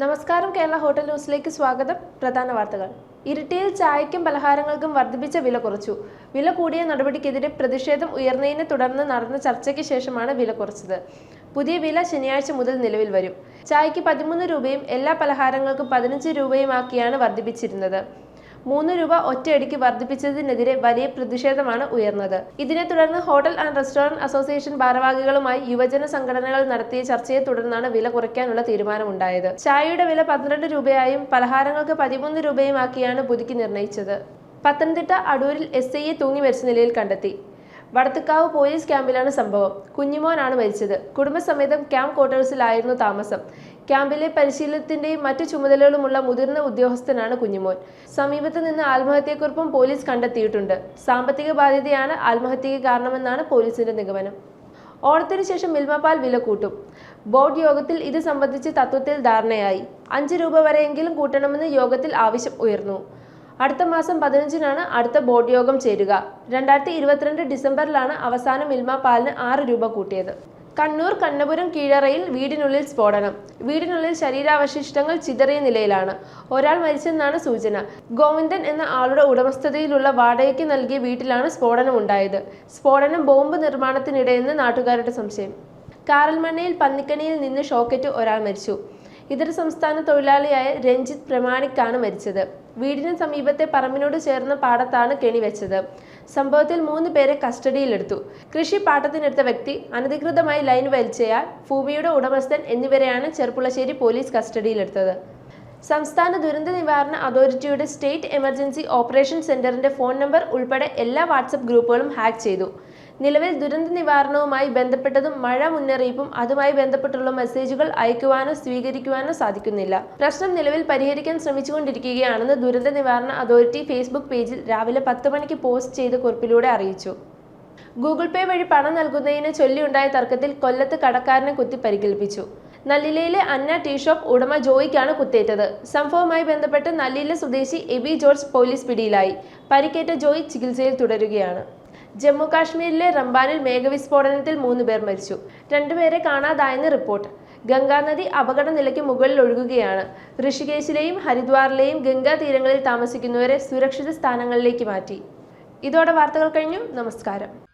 നമസ്കാരം കേരള ഹോട്ടൽ ന്യൂസിലേക്ക് സ്വാഗതം. പ്രധാന വാർത്തകൾ. ഇരിട്ടിയിൽ ചായക്കും പലഹാരങ്ങൾക്കും വർദ്ധിപ്പിച്ച വില കുറച്ചു. വില കൂടിയ നടപടിക്കെതിരെ പ്രതിഷേധം ഉയർന്നതിനെ തുടർന്ന് നടന്ന ചർച്ചയ്ക്ക് ശേഷമാണ് വില കുറച്ചത്. പുതിയ വില ശനിയാഴ്ച മുതൽ നിലവിൽ വരും. ചായക്ക് പതിമൂന്ന് രൂപയും എല്ലാ പലഹാരങ്ങൾക്കും പതിനഞ്ച് രൂപയുമാക്കിയാണ് വർദ്ധിപ്പിച്ചിരുന്നത്. മൂന്ന് രൂപ ഒറ്റയടിക്ക് വർദ്ധിപ്പിച്ചതിനെതിരെ വലിയ പ്രതിഷേധമാണ് ഉയർന്നത്. ഇതിനെ തുടർന്ന് ഹോട്ടൽ ആൻഡ് റെസ്റ്റോറന്റ് അസോസിയേഷൻ ഭാരവാഹികളുമായി യുവജന സംഘടനകൾ നടത്തിയ ചർച്ചയെ തുടർന്നാണ് വില കുറയ്ക്കാനുള്ള തീരുമാനമുണ്ടായത്. ചായയുടെ വില പന്ത്രണ്ട് രൂപയായും പലഹാരങ്ങൾക്ക് പതിമൂന്ന് രൂപയുമാക്കിയാണ് പുതുക്കി നിർണയിച്ചത്. പത്തനംതിട്ട അടൂരിൽ എസ് ഐയെ തൂങ്ങി മരിച്ച നിലയിൽ കണ്ടെത്തി. വടത്തുക്കാവ് പോലീസ് ക്യാമ്പിലാണ് സംഭവം. കുഞ്ഞിമോനാണ് മരിച്ചത്. കുടുംബസമേതം ക്യാമ്പ് ക്വാർട്ടേഴ്സിലായിരുന്നു താമസം. ക്യാമ്പിലെ പരിശീലനത്തിന്റെയും മറ്റു ചുമതലകളുമുള്ള മുതിർന്ന ഉദ്യോഗസ്ഥനാണ് കുഞ്ഞുമോൻ. സമീപത്ത് നിന്ന് ആത്മഹത്യക്കുറിപ്പും പോലീസ് കണ്ടെത്തിയിട്ടുണ്ട്. സാമ്പത്തിക ബാധ്യതയാണ് ആത്മഹത്യക്ക് കാരണമെന്നാണ് പോലീസിന്റെ നിഗമനം. ഓണത്തിന് ശേഷം മിൽമപാൽ വില കൂട്ടും. ബോർഡ് യോഗത്തിൽ ഇത് സംബന്ധിച്ച് തത്വത്തിൽ ധാരണയായി. അഞ്ച് രൂപ വരെയെങ്കിലും കൂട്ടണമെന്ന് യോഗത്തിൽ ആവശ്യം ഉയർന്നു. അടുത്ത മാസം പതിനഞ്ചിനാണ് അടുത്ത ബോർഡ് യോഗം ചേരുക. രണ്ടായിരത്തി ഇരുപത്തിരണ്ട് ഡിസംബറിലാണ് അവസാനം മിൽമ പാലിന് ആറ് രൂപ കൂട്ടിയത്. കണ്ണൂർ കണ്ണപുരം കീഴറയിൽ വീടിനുള്ളിൽ സ്ഫോടനം. വീടിനുള്ളിൽ ശരീരാവശിഷ്ടങ്ങൾ ചിതറിയ നിലയിലാണ്. ഒരാൾ മരിച്ചെന്നാണ് സൂചന. ഗോവിന്ദൻ എന്ന ആളുടെ ഉടമസ്ഥതയിലുള്ള വാടകയ്ക്ക് നൽകിയ വീട്ടിലാണ് സ്ഫോടനം ഉണ്ടായത് സ്ഫോടനം ബോംബ് നിർമ്മാണത്തിനിടെയെന്ന് നാട്ടുകാരുടെ സംശയം. കാറൽമണ്ണയിൽ പന്നിക്കണിയിൽ നിന്ന് ഷോക്കറ്റ് ഒരാൾ മരിച്ചു. ഇതര സംസ്ഥാന തൊഴിലാളിയായ രഞ്ജിത്ത് പ്രമാണിക്കാണ് മരിച്ചത്. വീടിന് സമീപത്തെ പറമ്പിനോട് ചേർന്ന പാടത്താണ് കെണി വെച്ചത്. സംഭവത്തിൽ മൂന്ന് പേരെ കസ്റ്റഡിയിലെടുത്തു. കൃഷി പാട്ടത്തിനെടുത്ത വ്യക്തി അനധികൃതമായി ലൈൻ വലിച്ചയാൾ ഭൂമിയുടെ ഉടമസ്ഥൻ എന്നിവരെയാണ് ചെർപ്പുളശ്ശേരി പോലീസ് കസ്റ്റഡിയിലെടുത്തത്. സംസ്ഥാന ദുരന്ത നിവാരണ അതോറിറ്റിയുടെ സ്റ്റേറ്റ് എമർജൻസി ഓപ്പറേഷൻ സെന്ററിന്റെ ഫോൺ നമ്പർ ഉൾപ്പെടെ എല്ലാ വാട്സപ്പ് ഗ്രൂപ്പുകളും ഹാക്ക് ചെയ്തു. നിലവിൽ ദുരന്ത നിവാരണവുമായി ബന്ധപ്പെട്ടതും മഴ മുന്നറിയിപ്പും അതുമായി ബന്ധപ്പെട്ടുള്ള മെസ്സേജുകൾ അയക്കുവാനോ സ്വീകരിക്കുവാനോ സാധിക്കുന്നില്ല. പ്രശ്നം നിലവിൽ പരിഹരിക്കാൻ ശ്രമിച്ചുകൊണ്ടിരിക്കുകയാണെന്ന് ദുരന്ത നിവാരണ അതോറിറ്റി ഫേസ്ബുക്ക് പേജിൽ രാവിലെ പത്ത് മണിക്ക് പോസ്റ്റ് ചെയ്ത കുറിപ്പിലൂടെ അറിയിച്ചു. ഗൂഗിൾ പേ വഴി പണം നൽകുന്നതിനെ ചൊല്ലിയുണ്ടായ തർക്കത്തിൽ കൊല്ലത്ത് കടക്കാരനെ കുത്തി പരിക്കേൽപ്പിച്ചു. നല്ലിലയിലെ അന്ന ടീ ഷോപ്പ് ഉടമ ജോയിക്കാണ് കുത്തേറ്റത്. സംഭവവുമായി ബന്ധപ്പെട്ട് നല്ലില സ്വദേശി എബി ജോർജ് പോലീസ് പിടിയിലായി. പരിക്കേറ്റ ജോയി ചികിത്സയിൽ തുടരുകയാണ്. ജമ്മു കാശ്മീരിലെ റംബാനിൽ മേഘവിസ്ഫോടനത്തിൽ മൂന്ന് പേർ മരിച്ചു. രണ്ടുപേരെ കാണാതായെന്ന് റിപ്പോർട്ട്. ഗംഗാനദി അപകട നിലയ്ക്ക് മുകളിൽ ഒഴുകുകയാണ്. ഋഷികേശിലെയും ഹരിദ്വാറിലെയും ഗംഗാ തീരങ്ങളിൽ താമസിക്കുന്നവരെ സുരക്ഷിത സ്ഥാനങ്ങളിലേക്ക് മാറ്റി. ഇതോടെ വാർത്തകൾ കഴിഞ്ഞു. നമസ്കാരം.